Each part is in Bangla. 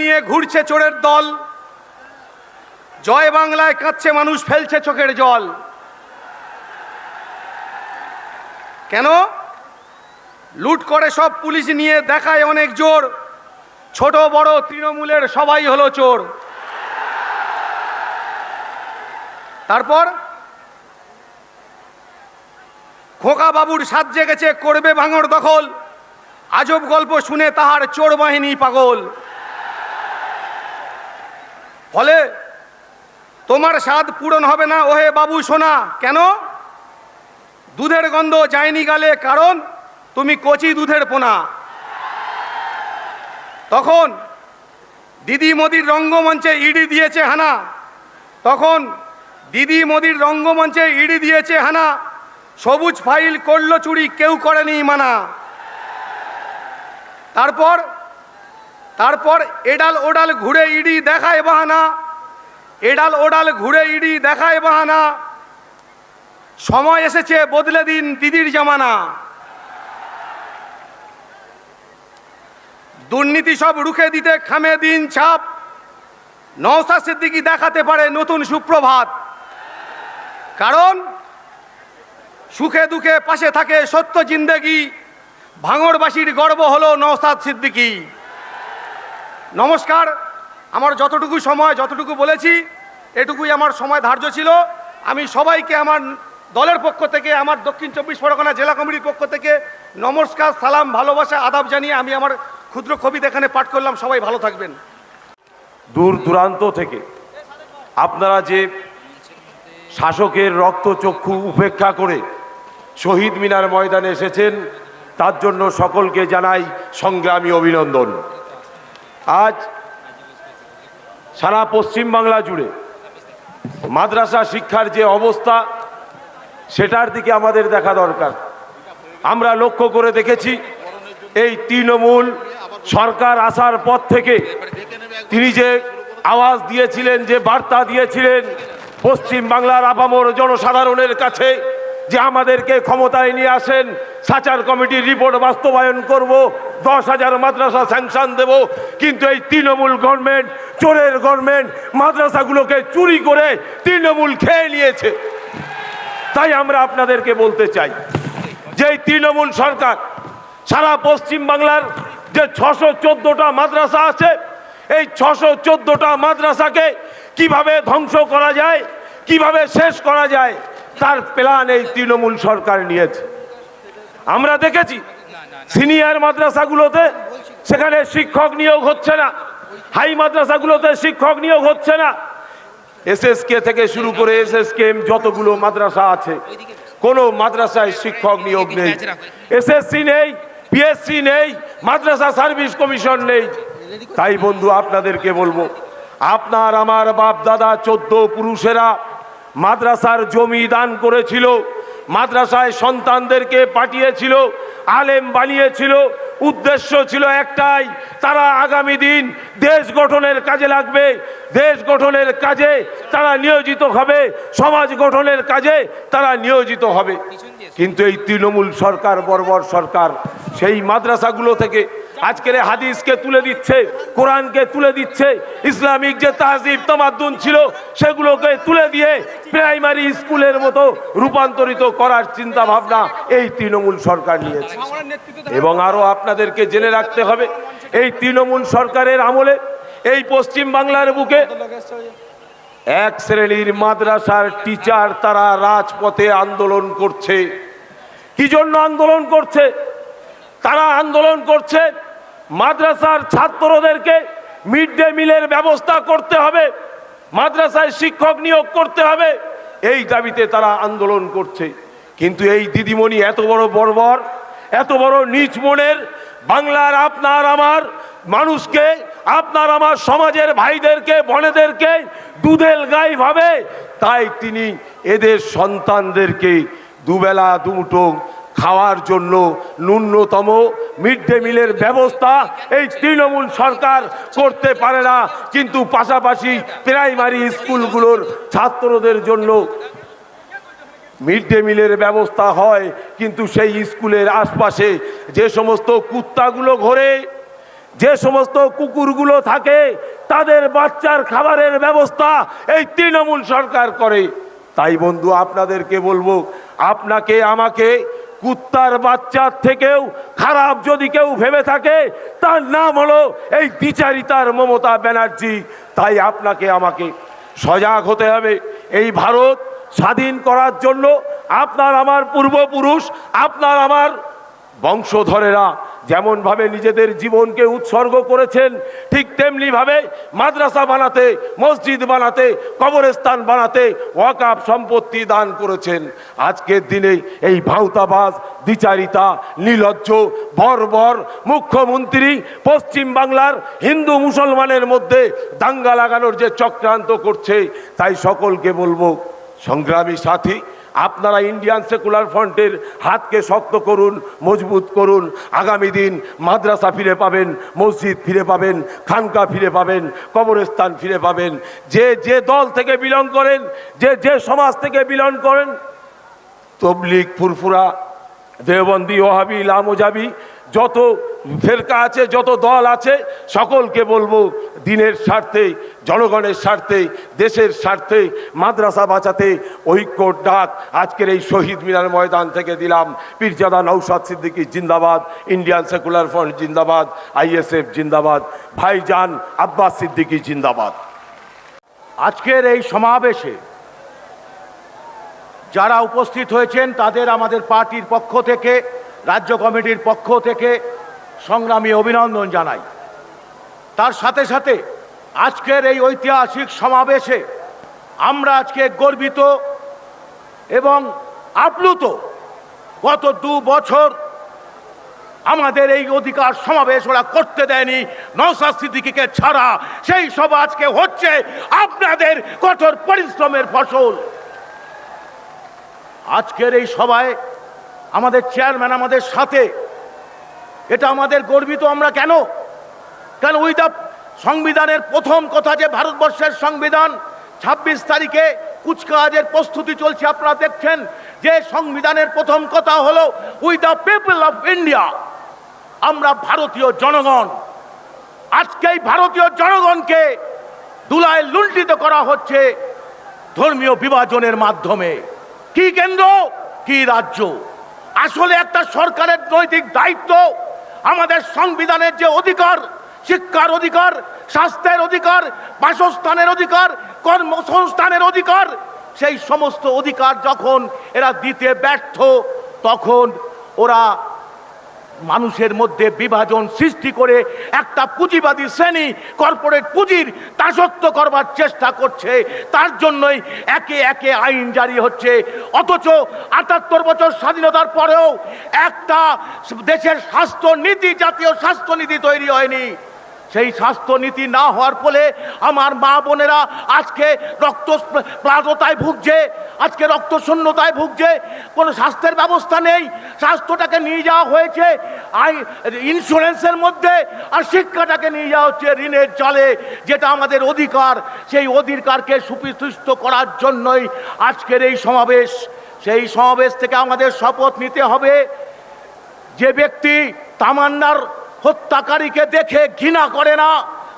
নিয়ে ঘুরছে চোরের দল। জয় বাংলায় কাঁদছে মানুষ, ফেলছে চোখের জল। কেন? লুট করে সব পুলিশ নিয়ে দেখায় অনেক জোর। ছোট, বড়, তৃণমূলের সবাই হলো চোর। তারপর খোকা বাবুর সাত জেগেছে, করবে ভাঙর দখল। আজব গল্প শুনে তাহার চোর বাহিনী পাগল। ফলে তোমার স্বাদ পূরণ হবে না। ওহে বাবু সোনা, কেন? দুধের গন্ধ যায়নি গালে, কারণ তুমি কচি দুধের পোনা। তখন দিদি মোদির রঙ্গমঞ্চে ইডি দিয়েছে হানা। তখন দিদি মোদির রঙ্গমঞ্চে ইডি দিয়েছে হানা। সবুজ ফাইল করল চুরি, কেউ করেনি মানা। তারপর তারপর এডাল ওডাল ঘুরে ইডি দেখায় বাহানা। এডাল ওডাল ঘুরে ইডি দেখায় বাহানা। সময় এসেছে বদলে দিন দিদির জামানা। দুর্নীতি সব রুখে দিতে খামে দিন ছাপ। নওসা সিদ্দিকি দেখাতে পারে নতুন সুপ্রভাত। কারণ সুখে দুঃখে পাশে থাকে সত্য জিন্দেগি। ভাঙড়বাসীর গর্ব হলো নওসাদ সিদ্দিকি। নমস্কার। আমার যতটুকু সময়, যতটুকু বলেছি, এটুকুই আমার সময় ধার্য ছিল। আমি সবাইকে আমার দলের পক্ষ থেকে, আমার দক্ষিণ চব্বিশ পরগনা জেলা কমিটির পক্ষ থেকে নমস্কার, সালাম, ভালোবাসা, আদাব জানিয়ে আমি আমার ক্ষুদ্র কবিতা এখানে পাঠ করলাম। সবাই ভালো থাকবেন। দূর দূরান্ত থেকে আপনারা যে শাসকের রক্তচক্ষু উপেক্ষা করে শহীদ মিনার ময়দানে এসেছেন, তার জন্য সকলকে জানাই সংগ্রামী অভিনন্দন। আজ সারা পশ্চিমবাংলা জুড়ে মাদ্রাসা শিক্ষার যে অবস্থা, সেটার দিকে আমাদের দেখা দরকার। আমরা লক্ষ্য করে দেখেছি, এই তৃণমূল সরকার আসার পর থেকে তিনি যে আওয়াজ দিয়েছিলেন, যে বার্তা দিয়েছিলেন পশ্চিম বাংলার আপামর জনসাধারণের কাছে যে আমাদেরকে ক্ষমতায় নিয়ে আসেন, সাচার কমিটির রিপোর্ট বাস্তবায়ন করব, দশ হাজার মাদ্রাসা স্যাংশন দেব, কিন্তু এই তৃণমূল গভর্নমেন্ট, চোরের গভর্নমেন্ট মাদ্রাসাগুলোকে চুরি করে তৃণমূল খেয়ে নিয়েছে। তাই আমরা আপনাদেরকে বলতে চাই যে তৃণমূল সরকার, সারা পশ্চিম বাংলার যে ছশো চোদ্দোটা মাদ্রাসা আছে, এই ছশো চোদ্দোটা মাদ্রাসাকে কীভাবে ধ্বংস করা যায়, কীভাবে শেষ করা যায় তার প্ল্যান এই তৃণমূল সরকার নিয়েছে। আমরা দেখেছি সিনিয়র মাদ্রাসাগুলোতে সেখানে শিক্ষক নিয়োগ হচ্ছে না হাই মাদ্রাসাগুলোতে শিক্ষক নিয়োগ হচ্ছে না। এসএসকে থেকে শুরু করে এসএসকেএম যতগুলো মাদ্রাসা আছে, কোনো মাদ্রাসায় শিক্ষক নিয়োগ নেই। এসএসসি নেই পিএসসি নেই, মাদ্রাসা সার্ভিস কমিশন নেই। তাই বন্ধু, আপনাদেরকে বলব, আপনার আমার বাপ দাদা চোদ্দ পুরুষেরা মাদ্রাসার জমি দান করেছিল, মাদ্রাসায় সন্তানদেরকে পাঠিয়েছিল, আলেম বানিয়েছিল। উদ্দেশ্য ছিল একটাই, তারা আগামী দিন দেশ গঠনের কাজে লাগবে। দেশ গঠনের কাজে তারা নিয়োজিত হবে, সমাজ গঠনের কাজে তারা নিয়োজিত হবে। কিন্তু এই তৃণমূল সরকার, বর্বর সরকার, সেই মাদ্রাসাগুলো থেকে আজকের হাদিসকে তুলে দিচ্ছে, কোরআনকে তুলে দিচ্ছে, ইসলামিক যে তাহজিব, তামাদ্দুন ছিল, সেগুলোকে তুলে দিয়ে প্রাইমারি স্কুলের মতো রূপান্তরিত করার চিন্তা ভাবনা এই তৃণমূল সরকার নিয়েছে। এবং আরও আপনাদেরকে জেনে রাখতে হবে, এই তৃণমূল সরকারের আমলে এই পশ্চিম বাংলার বুকে এক শ্রেণির মাদ্রাসার টিচার তারা রাজপথে আন্দোলন করছে। কি জন্য আন্দোলন করছে? তারা আন্দোলন করছে মাদ্রাসার ছাত্রদেরকে মিড ডে মিলের ব্যবস্থা করতে হবে, মাদ্রাসায় শিক্ষক নিয়োগ করতে হবে, এই দাবিতে তারা আন্দোলন করছে। কিন্তু এই দিদিমণি এত বড় বর্বর, এত বড় নিচ মনের, বাংলার আপনার আমার মানুষকে, আপনার আমার সমাজের ভাইদেরকে, বোনেদেরকে দুধেল গাই ভাবে, তাই তিনি এদের সন্তানদেরকে দুবেলা দুমুটো খাওয়ার জন্য ন্যূনতম মিড ডে মিলের ব্যবস্থা এই তৃণমূল সরকার করতে পারে না। কিন্তু পাশাপাশি প্রাইমারি স্কুলগুলোর ছাত্রদের জন্য মিড ডে মিলের ব্যবস্থা হয়। কিন্তু সেই স্কুলের আশপাশে যে সমস্ত কুত্তাগুলো ঘোরে, যে সমস্ত কুকুরগুলো থাকে, তাদের বাচ্চার খাবারের ব্যবস্থা এই তৃণমূল সরকার করে। তাই বন্ধু, আপনাদেরকে বলব, আপনাকে, আমাকে কুত্তার বাচ্চার থেকেও খারাপ যদি কেউ ভেবে থাকে, তার নাম হলো এই বিচারিতার মমতা ব্যানার্জি। তাই আপনাকে আমাকে সজাগ হতে হবে। এই ভারত স্বাধীন করার জন্য আপনার আমার পূর্বপুরুষ, আপনার আমার বংশধরেরা যেমনভাবে নিজেদের জীবনকে উৎসর্গ করেছেন, ঠিক তেমনিভাবে মাদ্রাসা বানাতে, মসজিদ বানাতে, কবরস্থান বানাতে ওয়াকাপ সম্পত্তি দান করেছেন। আজকের দিনে এই ভাউতাবাজ দ্বিচারিতা নির্লজ্জ বর্বর মুখ্যমন্ত্রী পশ্চিম বাংলার হিন্দু মুসলমানের মধ্যে দাঙ্গা লাগানোর যে চক্রান্ত করছে, তাই সকলকে বলব, সংগ্রামী সাথী আপনারা ইন্ডিয়ান সেকুলার ফ্রন্টের হাতকে শক্ত করুন, মজবুত করুন। আগামী দিন মাদ্রাসা ফিরে পাবেন, মসজিদ ফিরে পাবেন, খানকা ফিরে পাবেন, কবরস্থান ফিরে পাবেন। যে যে দল থেকে বিলং করেন, যে যে সমাজ থেকে বিলং করেন তবলিক ফুরফুরা, দেওবন্দি, ওহাবি, লামোজাবি, যত ফেরকা আছে, যত দল আছে, সকলকে বলব দিনের স্বার্থে জনগণের স্বার্থে, দেশের স্বার্থে মাদ্রাসা বাঁচাতে ঐক্যর ডাক আজকের এই শহীদ মিনার ময়দান থেকে দিলাম পীরজাদা নৌসাদ সিদ্দিকী জিন্দাবাদ, ইন্ডিয়ান সেকুলার ফ্রন্ট জিন্দাবাদ, আইএসএফ জিন্দাবাদ, ভাইজান আব্বাস সিদ্দিকী জিন্দাবাদ। আজকের এই সমাবেশে যারা উপস্থিত হয়েছেন তাদের আমাদের পার্টির পক্ষ থেকে, রাজ্য কমিটির পক্ষ থেকে সংগ্রামী অভিনন্দন জানাই। তার সাথে সাথে আজকের এই ঐতিহাসিক সমাবেশে আমরা আজকে গর্বিত এবং আপ্লুত গত দু বছর আমাদের এই অধিকার সমাবেশ ওরা করতে দেয়নি নৌসাদ সিদ্দিকিকে ছাড়া। সেই সব আজকে হচ্ছে আপনাদের কঠোর পরিশ্রমের ফসল। আজকের এই সভায় আমাদের চেয়ারম্যান আমাদের সাথে। এটা আমাদের গর্বিত আমরা কেন? কেন ওই দা সংবিধানের প্রথম কথা যে ভারতবর্ষের সংবিধান, ছাব্বিশ তারিখে কুচকাওয়াজের প্রস্তুতি চলছে, আপনারা দেখছেন যে সংবিধানের প্রথম কথা হলো we the people of India আমরা ভারতীয় জনগণ। আজকে এই ভারতীয় জনগণকে দুলায় লুণ্ঠিত করা হচ্ছে ধর্মীয় বিভাজনের মাধ্যমে। কি কেন্দ্র? কি রাজ্য? আসলে একটা সরকারের নৈতিক দায়িত্ব, আমাদের সংবিধানের যে অধিকার শিক্ষার অধিকার, স্বাস্থ্যের অধিকার, বাসস্থানের অধিকার, কর্মসংস্থানের অধিকার, সেই সমস্ত অধিকার যখন এরা দিতে ব্যর্থ, তখন ওরা মানুষের মধ্যে বিভাজন সৃষ্টি করে একটা পুঁজিবাদী শ্রেণি, কর্পোরেট পুঁজির দাসত্ব করবার চেষ্টা করছে। তার জন্যই একে একে আইন জারি হচ্ছে। অথচ আটাত্তর বছর স্বাধীনতার পরেও একটা দেশের স্বাস্থ্য নীতি জাতীয় স্বাস্থ্য নীতি তৈরি হয়নি। সেই স্বাস্থ্যনীতি না হওয়ার ফলে আমার মা বোনেরা আজকে রক্ত প্লাজতায় ভুগছে, আজকে রক্ত শূন্যতায় ভুগছে, কোনো স্বাস্থ্যের ব্যবস্থা নেই, স্বাস্থ্যটাকে নিয়ে যাওয়া হয়েছে, আই ইন্স্যুরেন্সের মধ্যে, আর শিক্ষাটাকে নিয়ে যাওয়া হচ্ছে ঋণের জলে যেটা আমাদের অধিকার, সেই অধিকারকে সুপ্রতিষ্ঠিত করার জন্যই আজকের এই সমাবেশ। সেই সমাবেশ থেকে আমাদের শপথ নিতে হবে। যে ব্যক্তি তামান্নার হত্যাকারীকে দেখে ঘৃণা করে না,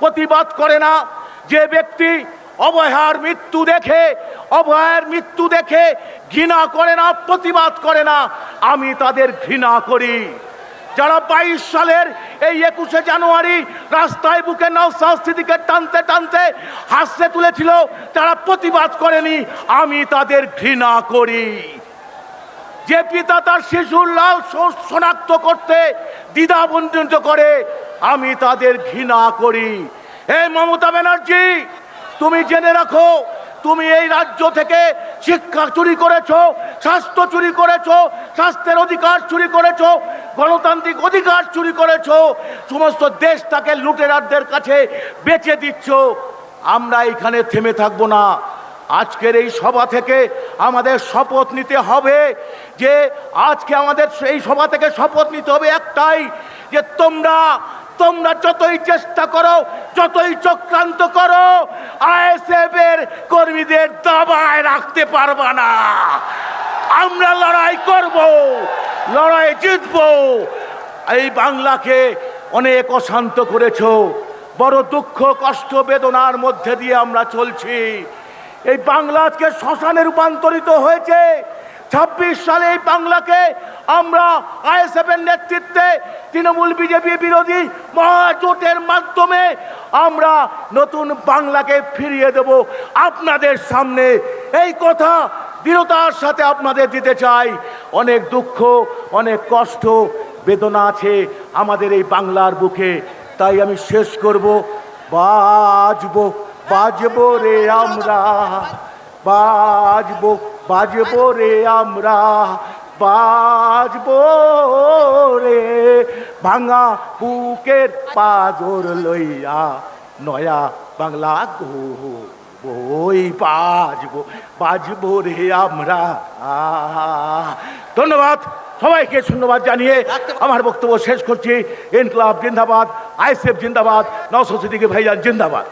প্রতিবাদ করে না। যে ব্যক্তি অবহার মৃত্যু দেখে, অভয়ের মৃত্যু দেখে ঘৃণা করে না, প্রতিবাদ করে না, আমি তাদের ঘৃণা করি। যারা বাইশ সালের এই একুশে জানুয়ারি রাস্তায় বুকে নৌসাংস্কৃতিকে টানতে টানতে হাসতে তুলেছিল, তারা প্রতিবাদ করেনি, আমি তাদের ঘৃণা করি। যে পিতা তার শিশুর লাল শনাক্ত করতে দ্বিধাবন্দিত করে, আমি তাদের ঘৃণা করি। হে মমতা ব্যানার্জি, তুমি জেনে রাখো, তুমি এই রাজ্য থেকে শিক্ষা চুরি করেছ, স্বাস্থ্য চুরি করেছ, স্বাস্থ্যের অধিকার চুরি করেছ, গণতান্ত্রিক অধিকার চুরি করেছ, সমস্ত দেশটাকে লুটেরারদের কাছে বেচে দিচ্ছ। আমরা এখানে থেমে থাকব না। আজকের এই সভা থেকে আমাদের শপথ নিতে হবে যে আজকে আমাদের এই সভা থেকে শপথ নিতে হবে একটাই, যে তোমরা তোমরা যতই চেষ্টা করো, যতই চক্রান্ত করো, আইএসএফ এর কর্মীদের দাবায় রাখতে পারবা না। আমরা লড়াই করব, লড়াই জিতবো। এই বাংলাকে অনেক অশান্ত করেছ, বড় দুঃখ, কষ্ট, বেদনার মধ্যে দিয়ে আমরা চলছি। এই বাংলা আজকে শ্মশানে রূপান্তরিত হয়েছে। ছাব্বিশ সালে এই বাংলাকে আমরা আইএসএফ এর নেতৃত্বে তৃণমূল বিজেপি বিরোধী মহাজোটের মাধ্যমে আমরা নতুন বাংলাকে ফিরিয়ে দেব। আপনাদের সামনে এই কথা দৃঢ়তার সাথে আপনাদের দিতে চাই। অনেক দুঃখ, অনেক কষ্ট, বেদনা আছে আমাদের এই বাংলার বুকে। তাই আমি শেষ করব, বাজবো। বাজবো রে আমরা, বাজবো বাজবো রে আমরা, বাজবো রে। ভাঙা বুকের পাজর লইয়া নয়া বাংলা বই বাজবো বাজবো রে আমরা। ধন্যবাদ সবাইকে ধন্যবাদ জানিয়ে আমার বক্তব্য শেষ করছি। ইনকলাব জিন্দাবাদ আইসেফ জিন্দাবাদ নওসিদ্দিকে ভাইজান জিন্দাবাদ।